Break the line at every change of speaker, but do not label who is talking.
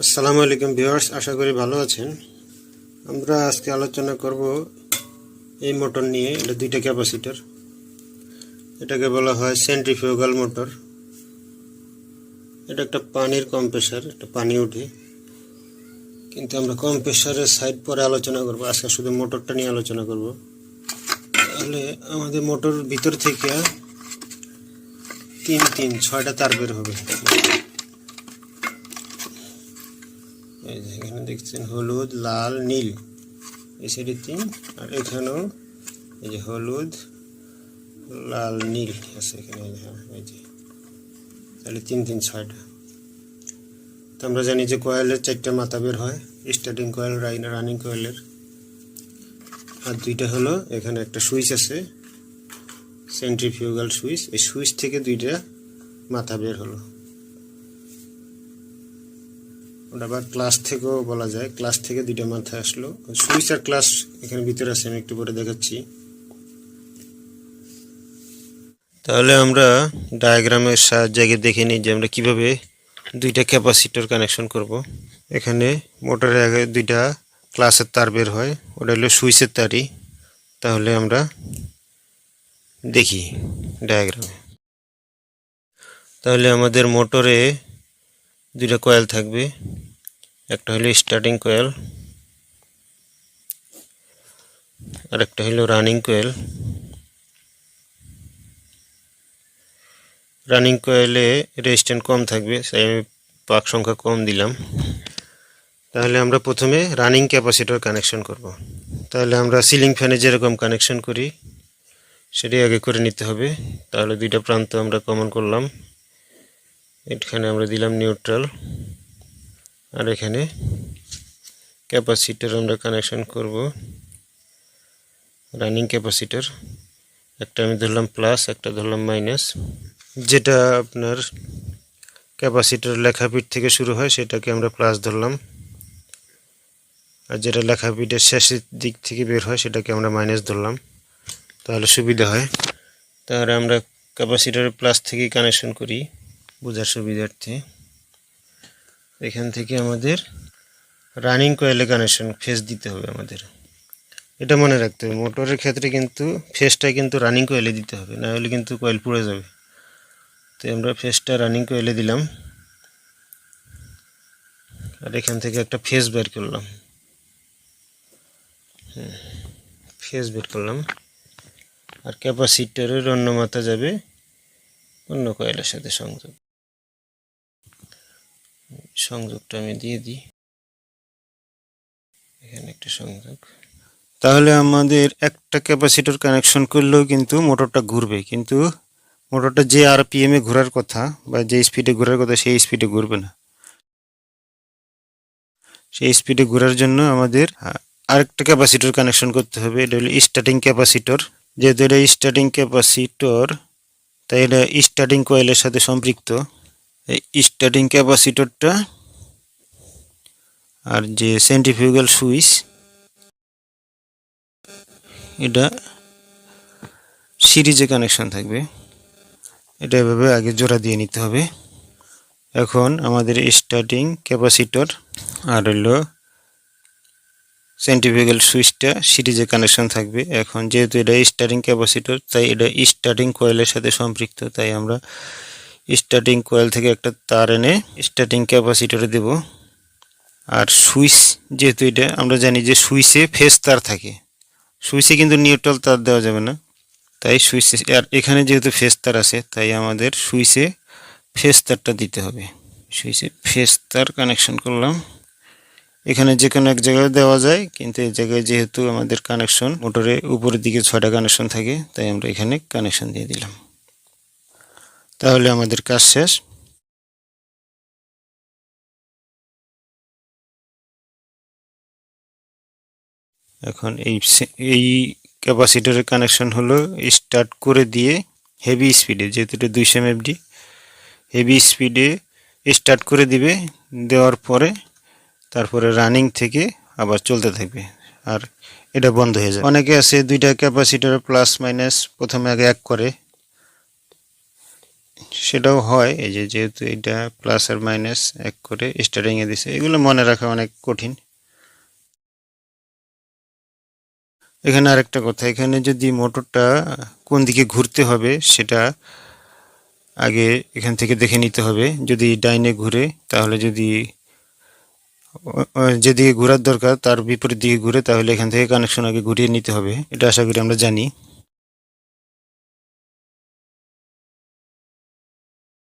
আসসালামু আলাইকুম ভিউয়ার্স, আশা করি ভালো আছেন। আমরা আজকে আলোচনা করব এই মোটর নিয়ে, এটা দুইটা ক্যাপাসিটার। এটাকে বলা হয় সেন্ট্রিফিউগাল মোটর। এটা একটা পানির কম্প্রেসার একটা পানি ওঠে কিন্তু আমরা কম্প্রেসারের সাইড পরে আলোচনা করব, আজকে শুধু মোটরটা নিয়ে আলোচনা করব। তাহলে আমাদের মোটর ভিতর থেকে তিন তিন, ছয়টা তার বের হবে। এই যে এখানে দেখছেন হলুদ লাল নীল। এই সাইডে তিন আর এখানেও এই যে হলুদ লাল নীল আছে এখানে এই যে, তাহলে তিন তিন ছয়টা। তো আমরা জানি যে কয়েলের চারটা মাথা বের হয় স্টার্টিং কয়েল রাইন রানিং কয়েলের আর দুইটা হলো এখানে একটা সুইচ আছে সেন্ট্রিফিউগাল সুইচ। এই সুইচ থেকে দুইটা মাথা বের হলো। ওটা আবার ক্লাস থেকেও বলা যায়। ক্লাস থেকে দুইটা মাথায় আসলো। সুইচ আর ক্লাস এখানে ভিতরে আছে, আমি একটু পরে দেখাচ্ছি। তাহলে আমরা ডায়াগ্রামের সাহায্যে দেখে নিই যে আমরা কীভাবে দুইটা ক্যাপাসিটর কানেকশন করব। এখানে মোটরের আগে দুইটা ক্লাসের তার বের হয়, ওটা হলো সুইচের তারই। তাহলে আমরা দেখি ডায়াগ্রামে তাহলে আমাদের মোটরে দুইটা কয়েল থাকবে। একটা হলো স্টার্টিং কয়েল আর একটা হলো রানিং কয়েল রানিং কয়েলে রেজিস্ট্যান্ট কম থাকবে তাই আমি পাক সংখ্যা কম দিলাম। তাহলে আমরা প্রথমে রানিং ক্যাপাসিটর কানেকশন করব। তাহলে আমরা সিলিং ফ্যানে যেরকম কানেকশন করি, সেটাই আগে করে নিতে হবে। তাহলে দুইটা প্রান্ত আমরা কমন করলাম। এখানে আমরা দিলাম নিউট্রাল আর এখানে ক্যাপাসিটার আমরা কানেকশন করব। রানিং ক্যাপাসিটার একটা আমি ধরলাম প্লাস একটা ধরলাম মাইনাস যেটা আপনার ক্যাপাসিটার লেখাপিঠ থেকে শুরু হয়, সেটাকে আমরা প্লাস ধরলাম। আর যেটা লেখাপিঠের শেষের দিক থেকে বের হয়, সেটাকে আমরা মাইনাস ধরলাম। তাহলে সুবিধা হয়। তাহলে আমরা ক্যাপাসিটার প্লাস থেকে কানেকশন করি। বোঝার সুবিধার্থে। এখান থেকে আমাদের রানিং কয়েলে কানেকশন ফেস দিতে হবে আমাদের। এটা মনে রাখতে হবে, মোটরের ক্ষেত্রে কিন্তু ফেসটা কিন্তু রানিং কয়েলে দিতে হবে না হলে কিন্তু কয়েল পুড়ে যাবে। তো আমরা ফেসটা রানিং কয়েলে দিলাম। আর এখান থেকে একটা ফেস বের করলাম। ফেস বের করলাম। আর ক্যাপাসিটরের অন্য মাথা যাবে অন্য কয়েলের সাথে সংযোগ। সংযোগটা আমি দিয়ে দিই। এখানে একটা সংযোগ। তাহলে আমাদের একটা ক্যাপাসিটর কানেকশন করলেও কিন্তু মোটরটা ঘুরবে। কিন্তু মোটরটা যে আরপিএমে ঘোরার কথা বা যে স্পিডে ঘোরার কথা সেই স্পিডে ঘুরবে না। সেই স্পিডে ঘোরার জন্য আমাদের আরেকটা ক্যাপাসিটর কানেকশন করতে হবে। এটা হলো স্টার্টিং ক্যাপাসিটর। যেহেতু এটা স্টার্টিং ক্যাপাসিটর, তাই এটা স্টার্টিং কয়েলের সাথে সম্পৃক্ত। এই স্টার্টিং ক্যাপাসিটরটা আর যে সেন্ট্রিফিউগাল সুইচ এটা সিরিজে কানেকশন থাকবে। এটা এভাবে আগে জোড়া দিয়ে নিতে হবে। এখন আমাদের স্টার্টিং ক্যাপাসিটর আর হলো সেন্ট্রিফিউগাল সুইচটা সিরিজে কানেকশন থাকবে। এখন যেহেতু এটা স্টার্টিং ক্যাপাসিটর তাই এটা স্টার্টিং কয়েলের সাথে সম্পৃক্ত, তাই আমরা স্টার্টিং কয়েল থেকে একটা তার এনে স্টার্টিং ক্যাপাসিটরে দেব। আর সুইচ যেহেতু এটা, আমরা জানি যে সুইচে ফেস তার থাকে। সুইচে কিন্তু নিউট্রাল তার দেওয়া যাবে না। তাই সুইচে, আর এখানে যেহেতু ফেস তার আছে, তাই আমাদের সুইচে ফেস তারটা দিতে হবে। সুইচে ফেস তার কানেকশন করলাম। এখানে যে কোনো এক জায়গায় দেওয়া যায়, কিন্তু এই জায়গায় যেহেতু আমাদের কানেকশন মোটরে উপরের দিকে ছয়টা কানেকশন থাকে, তাই আমরা এখানে কানেকশন দিয়ে দিলাম। তাহলে আমাদের কাজ শেষ। এখন এই এই ক্যাপাসিটরের কানেকশন হলো স্টার্ট করে দিয়ে হেভি স্পিডে যেহেতু এটা দুইশো এমএফডি হেভি স্পিডে স্টার্ট করে দিবে, দেওয়ার পরে তারপরে রানিং থেকে আবার চলতে থাকবে, আর এটা বন্ধ হয়ে যাবে। অনেকে আছে দুইটা ক্যাপাসিটর প্লাস মাইনাস প্রথমে আগে এক করে সেটাও হয়, এই যে যেহেতু এটা প্লাস আর মাইনাস এক করে স্টার্টিং এ দিছে, এগুলো মনে রাখা অনেক কঠিন। এখানে আরেকটা কথা, এখানে যদি মোটরটা কোন দিকে ঘুরতে হবে সেটা আগে এখান থেকে দেখে নিতে হবে। যদি ডাইনে ঘুরে, তাহলে যদি যেদিকে ঘোরার দরকার, তার বিপরীত দিকে ঘুরে, তাহলে এখান থেকে কানেকশন আগে ঘুরিয়ে নিতে হবে। এটা আশা করি আমরা জানি।